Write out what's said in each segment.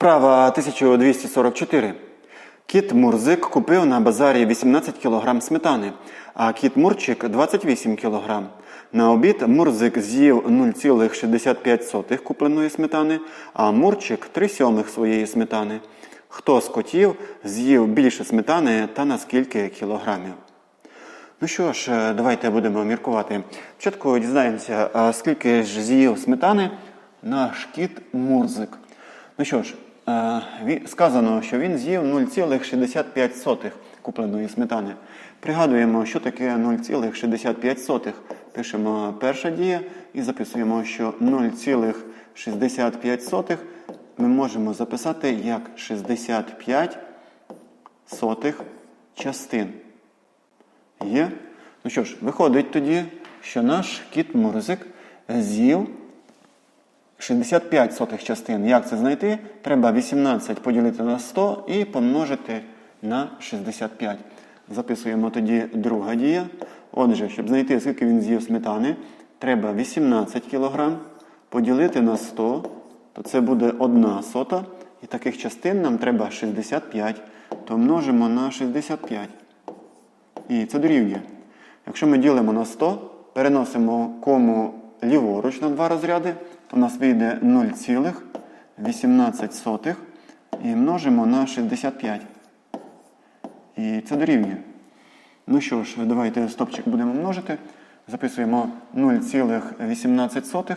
Вправа 1244. Кіт Мурзик купив на базарі 18 кг сметани, а кіт Мурчик 28 кг. На обід Мурзик з'їв 0,65 купленої сметани, а Мурчик 3 сьомих своєї сметани. Хто з котів з'їв більше сметани та на скільки кілограмів? Ну що ж, е, давайте будемо міркувати. Спочатку дізнаємося, скільки ж з'їв сметани наш кіт Мурзик. Ну що ж, е, сказано, що він з'їв 0,65 купленої сметани. Пригадуємо, що таке 0,65. Пишемо перша дія і записуємо, що 0,65 ми можемо записати як 65 сотих частин. Є? Ну що ж, виходить тоді, що наш кіт Мурзик з'їв 65 сотих частин. Як це знайти? Треба 18 поділити на 100 і помножити на 65. Записуємо тоді друга дія. Отже, щоб знайти, скільки він з'їв сметани, треба 18 кг поділити на 100, то це буде 1 сота. І таких частин нам треба 65, то множимо на 65. І це дорівнює. Якщо ми ділимо на 100, переносимо кому ліворуч на два розряди, то у нас вийде 0,18 і множимо на 65. І це дорівнює. Ну що ж, давайте стопчик будемо множити. Записуємо 0,18,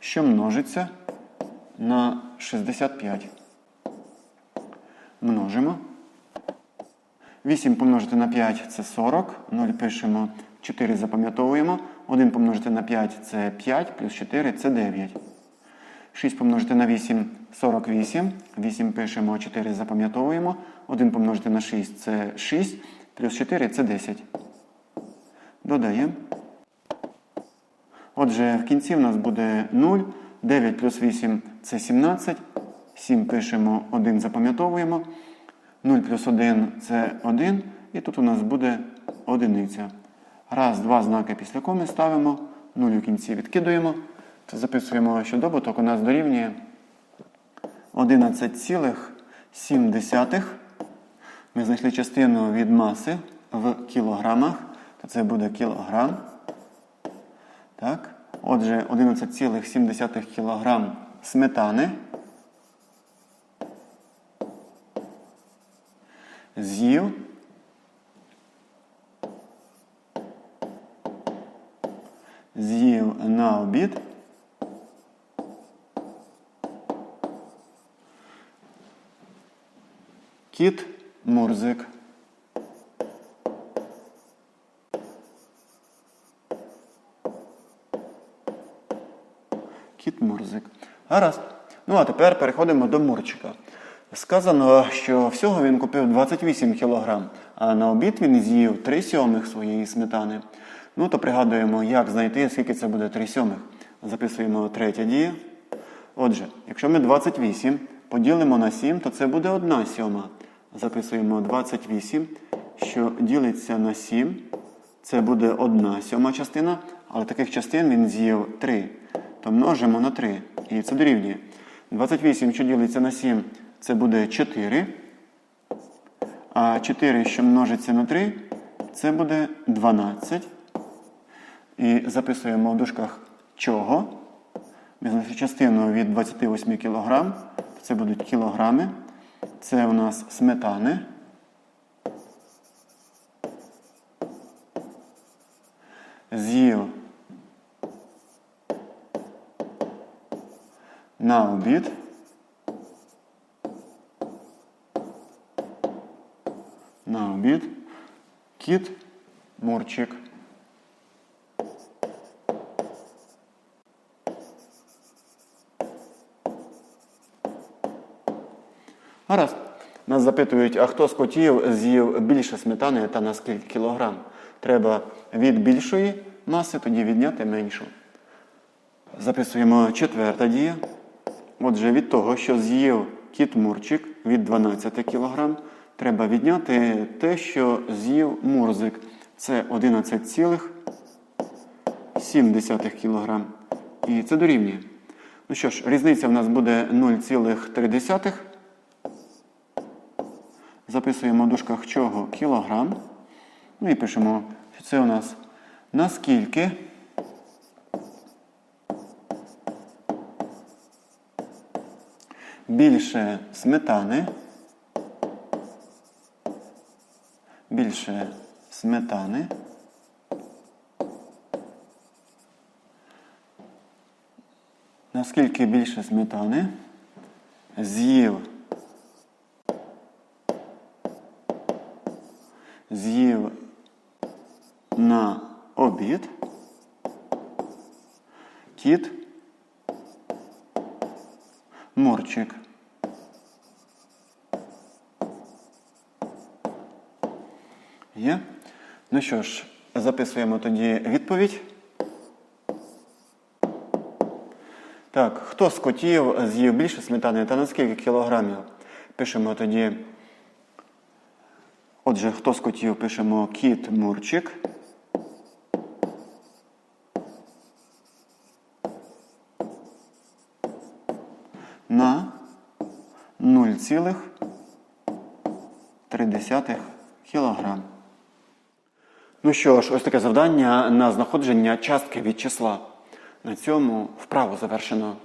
що множиться на 65. Множимо. 8 помножити на 5 це 40. 0 пишемо, 4 запам'ятовуємо. 1 помножити на 5 це 5, плюс 4 це 9. 6 помножити на 8 48. 8 пишемо, 4 запам'ятовуємо. 1 помножити на 6 це 6, плюс 4 це 10. Додаємо. Отже, в кінці в нас буде 0. 9 плюс 8 це 17. 7 пишемо, 1 запам'ятовуємо. 0 плюс 1 це 1. І тут у нас буде одиниця. Раз, два знаки після коми ставимо. 0 у кінці відкидуємо. Записуємо, що добуток у нас дорівнює 11,7. Ми знайшли частину від маси в кілограмах. То це буде кілограм. Так. Отже, 11,7 кілограм сметани. З'їв на обід. Кіт Мурзик. Кіт Мурзик. Гаразд. Ну а тепер переходимо до Мурчика. Сказано, що всього він купив 28 кг, а на обід він з'їв 3 сьомих своєї сметани. Ну то пригадуємо, як знайти, скільки це буде 3 сьомих. Записуємо третя дія. Отже, якщо ми 28 поділимо на 7, то це буде 1 сьома. Записуємо 28, що ділиться на 7. Це буде 1 сьома частина, але таких частин він з'їв 3. То множимо на 3. І це дорівнює. 28, що ділиться на 7, це буде 4. А 4, що множиться на 3, це буде 12. І записуємо в дужках чого. Ми частину від 28 кг. Це будуть кілограми. Це у нас сметани. З'їв на обід. На обід. Кіт Мурчик. Гаразд. Нас запитують, а хто з котів з'їв більше сметани та на скільки кілограм? Треба від більшої маси тоді відняти меншу. Записуємо четверта дія. Отже, від того, що з'їв кіт Мурчик від 12 кг, треба відняти те, що з'їв Мурзик. Це 11,7 кг. І це дорівнює. Ну що ж, різниця в нас буде 0,3. Записуємо в дужках чого кілограм. Ну і пишемо, що це у нас наскільки більше сметани. Більше сметани. Наскільки більше сметани з'їв на обід кіт Мурчик. Є? Ну що ж, записуємо тоді відповідь. Так, хто з котів з'їв більше сметани та на скільки кілограмів? Пишемо тоді. Отже, хто з котів пишемо кіт Мурчик. На 0,3 кілограм. Ну що ж, ось таке завдання на знаходження частки від числа. На цьому вправу завершено.